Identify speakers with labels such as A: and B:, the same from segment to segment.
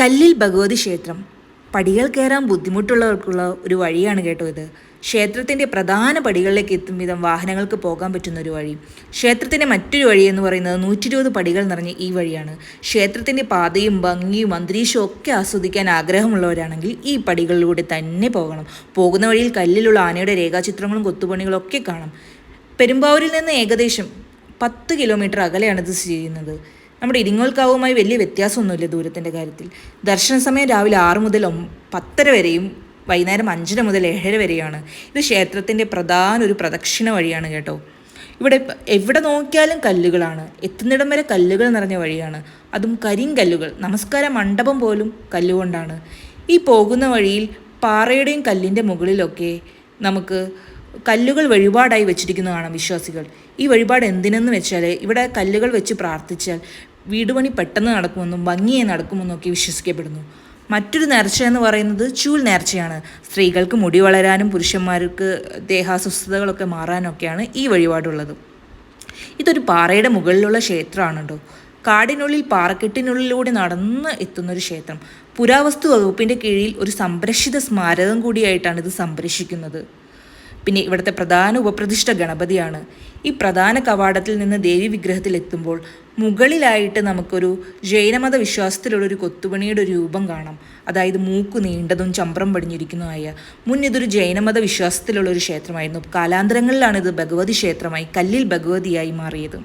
A: കല്ലിൽ ഭഗവതി ക്ഷേത്രം. പടികൾ കയറാൻ ബുദ്ധിമുട്ടുള്ളവർക്കുള്ള ഒരു വഴിയാണ് കേട്ടോ ഇത്. ക്ഷേത്രത്തിന്റെ പ്രധാന പടികളിലേക്ക് എത്തും വിധം വാഹനങ്ങൾക്ക് പോകാൻ പറ്റുന്ന ഒരു വഴി. ക്ഷേത്രത്തിന്റെ മറ്റൊരു വഴി എന്ന് പറയുന്നത് നൂറ്റി ഇരുപത് പടികൾ നിറഞ്ഞ ഈ വഴിയാണ്. ക്ഷേത്രത്തിന്റെ പാതയും ഭംഗിയും അന്തരീക്ഷവും ഒക്കെ ആസ്വദിക്കാൻ ആഗ്രഹമുള്ളവരാണെങ്കിൽ ഈ പടികളിലൂടെ തന്നെ പോകണം. പോകുന്ന വഴിയിൽ കല്ലിലുള്ള ആനയുടെ രേഖാചിത്രങ്ങളും കൊത്തുപണികളും ഒക്കെ കാണാം. പെരുമ്പാവൂരിൽ നിന്ന് ഏകദേശം പത്ത് കിലോമീറ്റർ അകലെയാണ് ഇത് സ്ഥിതി ചെയ്യുന്നത്. നമ്മുടെ ഇരിങ്ങോൽക്കാവുമായി വലിയ വ്യത്യാസമൊന്നുമില്ല ദൂരത്തിന്റെ കാര്യത്തിൽ. ദർശന സമയം രാവിലെ ആറ് മുതൽ പത്തര വരെയും വൈകുന്നേരം അഞ്ചര മുതൽ ഏഴര വരെയാണ് ഇത് ക്ഷേത്രത്തിന്റെ പ്രധാന ഒരു പ്രദക്ഷിണ വഴിയാണ് കേട്ടോ. ഇവിടെ എവിടെ നോക്കിയാലും കല്ലുകളാണ്. എത്തുന്നിടം വരെ കല്ലുകൾ നിറഞ്ഞ വഴിയാണ്. അതും കരിങ്കല്ലുകൾ നമസ്കാര മണ്ഡപം പോലും കല്ലുകൊണ്ടാണ്. ഈ പോകുന്ന വഴിയിൽ പാറയുടെയും കല്ലിന്റെ മുകളിലൊക്കെ നമുക്ക് കല്ലുകൾ വഴിപാടായി വെച്ചിരിക്കുന്നതാണ് വിശ്വാസികൾ. ഈ വഴിപാട് എന്തിനെന്ന് വെച്ചാൽ ഇവിടെ കല്ലുകൾ വെച്ച് പ്രാർത്ഥിച്ചാൽ വീടുപണി പെട്ടെന്ന് നടക്കുമെന്നും ഭംഗിയെ നടക്കുമെന്നും ഒക്കെ വിശ്വസിക്കപ്പെടുന്നു. മറ്റൊരു നേർച്ച എന്ന് പറയുന്നത് ചൂൽ നേർച്ചയാണ്. സ്ത്രീകൾക്ക് മുടി വളരാനും പുരുഷന്മാർക്ക് ദേഹാസ്വസ്ഥതകളൊക്കെ മാറാനൊക്കെയാണ് ഈ വഴിപാടുള്ളത്. ഇതൊരു പാറയുടെ മുകളിലുള്ള ക്ഷേത്രമാണ് കാടിനുള്ളിൽ പാറക്കെട്ടിനുള്ളിലൂടെ നടന്ന് എത്തുന്ന ഒരു ക്ഷേത്രം. പുരാവസ്തു വകുപ്പിന്റെ കീഴിൽ ഒരു സംരക്ഷിത സ്മാരകം കൂടിയായിട്ടാണ് ഇത് സംരക്ഷിക്കുന്നത്. പിന്നെ ഇവിടുത്തെ പ്രധാന ഉപപ്രതിഷ്ഠ ഗണപതിയാണ്. ഈ പ്രധാന കവാടത്തിൽ നിന്ന് ദേവി വിഗ്രഹത്തിൽ എത്തുമ്പോൾ മുകളിലായിട്ട് നമുക്കൊരു ജൈനമത വിശ്വാസത്തിലുള്ള ഒരു കൊത്തുപണിയുടെ രൂപം കാണാം. അതായത് മൂക്ക് നീണ്ടതും ചമ്പ്രം പടിഞ്ഞിരിക്കുന്നതുമായ മുൻ ഇതൊരു ജൈനമത വിശ്വാസത്തിലുള്ള ഒരു ക്ഷേത്രമായിരുന്നു. കാലാന്തരങ്ങളിലാണ് ഇത് ഭഗവതി ക്ഷേത്രമായി കല്ലിൽ ഭഗവതിയായി മാറിയത്.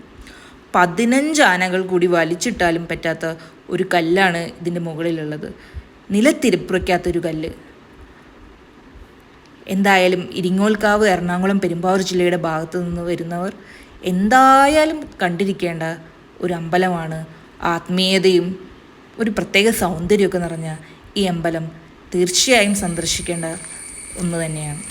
A: പതിനഞ്ച് ആനകൾ കൂടി വലിച്ചിട്ടാലും പറ്റാത്ത ഒരു കല്ലാണ് ഇതിന്റെ മുകളിലുള്ളത്. നിലത്തിരിപ്പുറയ്ക്കാത്തൊരു കല്ല്. എന്തായാലും ഇരിങ്ങോൽക്കാവ് എറണാകുളം പെരുമ്പാവൂർ ജില്ലയുടെ ഭാഗത്തു നിന്ന് വരുന്നവർ എന്തായാലും കണ്ടിരിക്കേണ്ട ഒരു അമ്പലമാണ്. ആത്മീയതയും ഒരു പ്രത്യേക സൗന്ദര്യമൊക്കെ നിറഞ്ഞ ഈ അമ്പലം തീർച്ചയായും സന്ദർശിക്കേണ്ട ഒന്ന് തന്നെയാണ്.